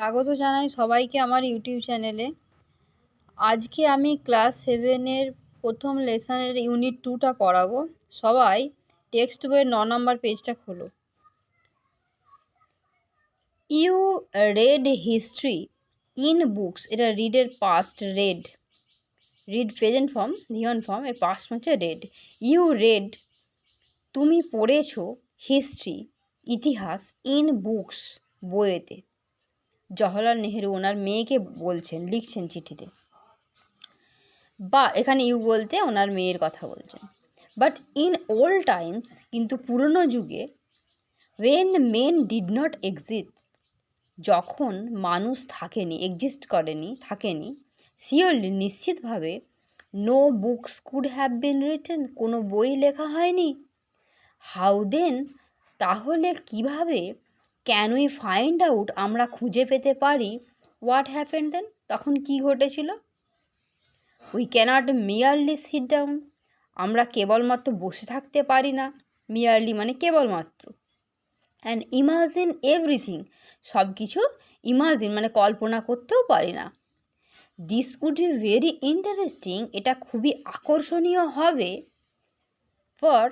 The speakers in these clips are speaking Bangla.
স্বাগত জানাই সবাইকে আমার ইউটিউব চ্যানেলে। আজকে আমি ক্লাস সেভেনের প্রথম লেসনের ইউনিট টুটা পড়াবো। সবাই টেক্সট বইয়ের ন নম্বর পেজটা খোলো। You read history in books, এটা রিডের past read read present form ধিয়ন form এর পাস্ট হচ্ছে রেড ইউ রেড, তুমি পড়েছো হিস্ট্রি, ইতিহাস ইন বুকস বইয়েতে। জওহরলাল নেহেরু ওনার মেয়েকে বলছেন, লিখছেন চিঠিতে। বা এখানে ইউ বলতে ওনার মেয়ের কথা বলছেন। বাট ইন ওল্ড টাইমস কিন্তু পুরনো যুগে when men did not exist যখন মানুষ থাকেনি এক্সিস্ট করেনি, থাকেনি শিওরলি নিশ্চিতভাবে no books could have been written কোনো বই লেখা হয়নি। হাউ দেন তাহলে কীভাবে ক্যান উই ফাইন্ড আউট আমরা খুঁজে পেতে পারি? হোয়াট হ্যাপেন দেন তখন কি ঘটেছিল? We cannot merely sit down আমরা কেবলমাত্র বসে থাকতে পারি না। মিয়ারলি মানে কেবলমাত্র। অ্যান্ড ইমাজিন এভরিথিং সব কিছু ইমাজিন মানে কল্পনা করতেও পারি না। This would be very interesting এটা খুবই আকর্ষণীয় হবে। ফর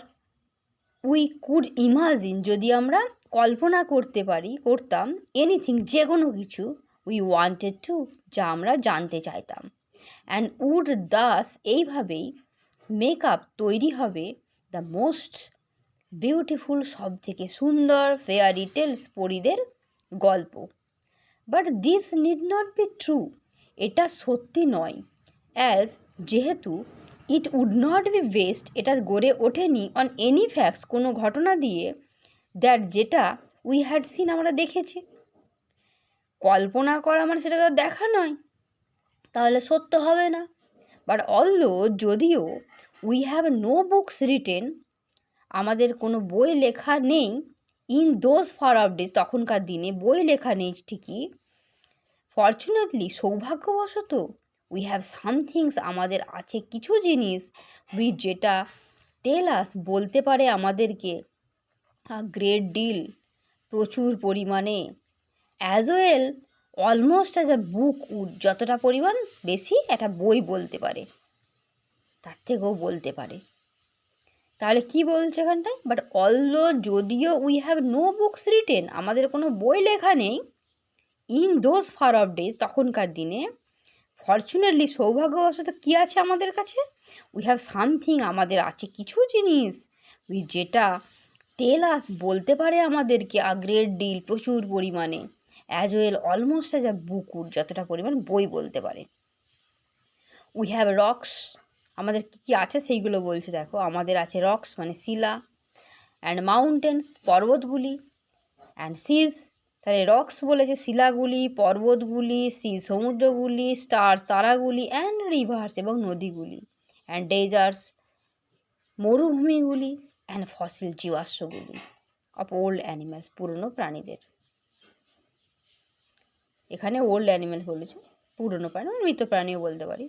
উই কুড ইমাজিন যদি আমরা কল্পনা করতে পারি, করতাম এনিথিং যে কোনো কিছু উই ওয়ান্টেড টু যা আমরা জানতে চাইতাম। অ্যান্ড উড দাস এইভাবেই মেকআপ তৈরি হবে দ্য মোস্ট বিউটিফুল সব থেকে সুন্দর ফেয়ারি টেলস পরীদের গল্প। But this need not be true এটা সত্যি নয়। অ্যাজ যেহেতু it would not be based এটা গড়ে ওঠেনি অন এনি ফ্যাক্টস কোনো ঘটনা দিয়ে দ্যাট যেটা উই হ্যাড সিন আমরা দেখেছি। কল্পনা করা মানে সেটা তো দেখা নয়। তাহলে সত্য হবে না। বাট অলদো যদিও we have no books written আমাদের কোনো বই লেখা নেই in those far off days তখনকার দিনে বই লেখা নেই ঠিকই। ফর্চুনেটলি সৌভাগ্যবশত উই হ্যাভ সামথিংস আমাদের আছে কিছু জিনিস উই যেটা টেলাস বলতে পারে আমাদেরকে। গ্রেট ডিল প্রচুর পরিমাণে। As well almost as a book would যতটা পরিমাণ বেশি একটা বই বলতে পারে। তার থেকেও বলতে পারে। তাহলে কি বলছে এখানটায়? বাট অলদো যদিও we have no books written আমাদের কোনো বই লেখা নেই in those far off days তখনকার দিনে ফর্চুনেটলি সৌভাগ্যবশত কী আছে আমাদের কাছে? উই হ্যাভ সামথিং আমাদের আছে, কিছু জিনিস উই যেটা টেলাস বলতে পারে আমাদেরকে আ গ্রেট ডিল প্রচুর পরিমাণে। As well almost as a book would যতটা পরিমাণ বই বলতে পারে। উই হ্যাভ রক্স আমাদের কী কী আছে সেইগুলো বলছে দেখো। আমাদের আছে রক্স মানে শিলা অ্যান্ড মাউন্টেন্স পর্বতগুলি অ্যান্ড সিজ তাহলে রক্স বলেছে শিলাগুলি, পর্বতগুলি সি সমুদ্রগুলি স্টার্স তারাগুলি অ্যান্ড রিভার্স এবং নদীগুলি অ্যান্ড ডেজার্টস মরুভূমিগুলি। অ্যান্ড ফসিল জীবাশ্মগুলি অফ ওল্ড অ্যানিম্যালস পুরনো প্রাণীদের। এখানে ওল্ড অ্যানিম্যালস বলেছে, পুরনো প্রাণী মানে মৃত প্রাণীও বলতে পারি।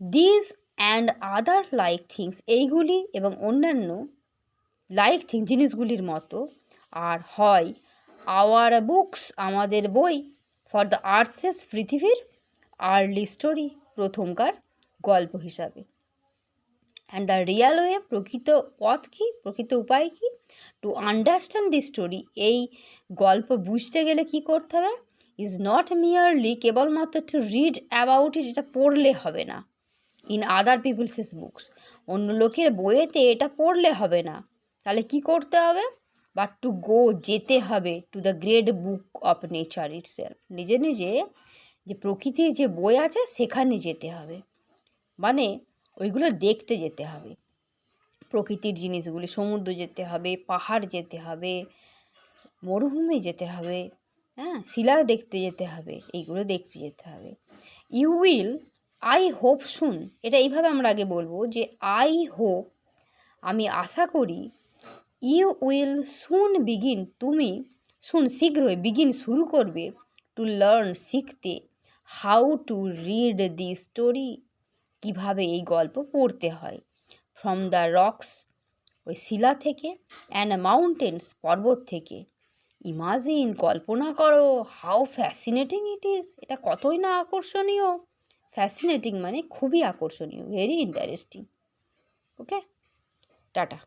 This and other like things এইগুলি এবং অন্যান্য লাইক থিং জিনিসগুলির মতো আর হয় আওয়ার বুকস আমাদের বই ফর দ্য আর্টসেস পৃথিবীর আর্লি স্টোরি প্রথমকার গল্প হিসাবে। অ্যান্ড দ্য রিয়াল ওয়ে প্রকৃত পথ কী প্রকৃত উপায় key to understand the story এই গল্প বুঝতে গেলে কি করতে হবে? ইজ নট মিয়ারলি কেবলমাত্র টু রিড অ্যাবাউট ইট যেটা পড়লে হবে না। ইন আদার পিপলসেস বুকস অন্য লোকের বইয়েতে এটা পড়লে হবে না। তাহলে কি করতে হবে? বাট টু গো যেতে হবে to the great book of nature itself নিজে নিজে যে প্রকৃতির যে বই আছে, সেখানে যেতে হবে। মানে ওইগুলো দেখতে যেতে হবে। প্রকৃতির জিনিসগুলি, সমুদ্র যেতে হবে, পাহাড় যেতে হবে, মরুভূমি যেতে হবে হ্যাঁ শিলা দেখতে যেতে হবে, এইগুলো দেখতে যেতে হবে। ইউ উইল আই হোপ শুন এটা এইভাবে আমরা আগে বলব যে আই হোপ আমি আশা করি ইউ উইল সুন বিগিন তুমি শুন শীঘ্রই বিগিন শুরু করবে টু লার্ন শিখতে how to read the story কীভাবে এই গল্প পড়তে হয়। ফ্রম দ্য রক্স ওই শিলা থেকে অ্যান্ড মাউন্টেন্স পর্বত থেকে। ইমাজিন কল্পনা করো হাউ ফ্যাসিনেটিং ইট ইজ এটা কতই না আকর্ষণীয়। ফ্যাসিনেটিং মানে খুবই আকর্ষণীয় ভেরি ইন্টারেস্টিং ওকে টাটা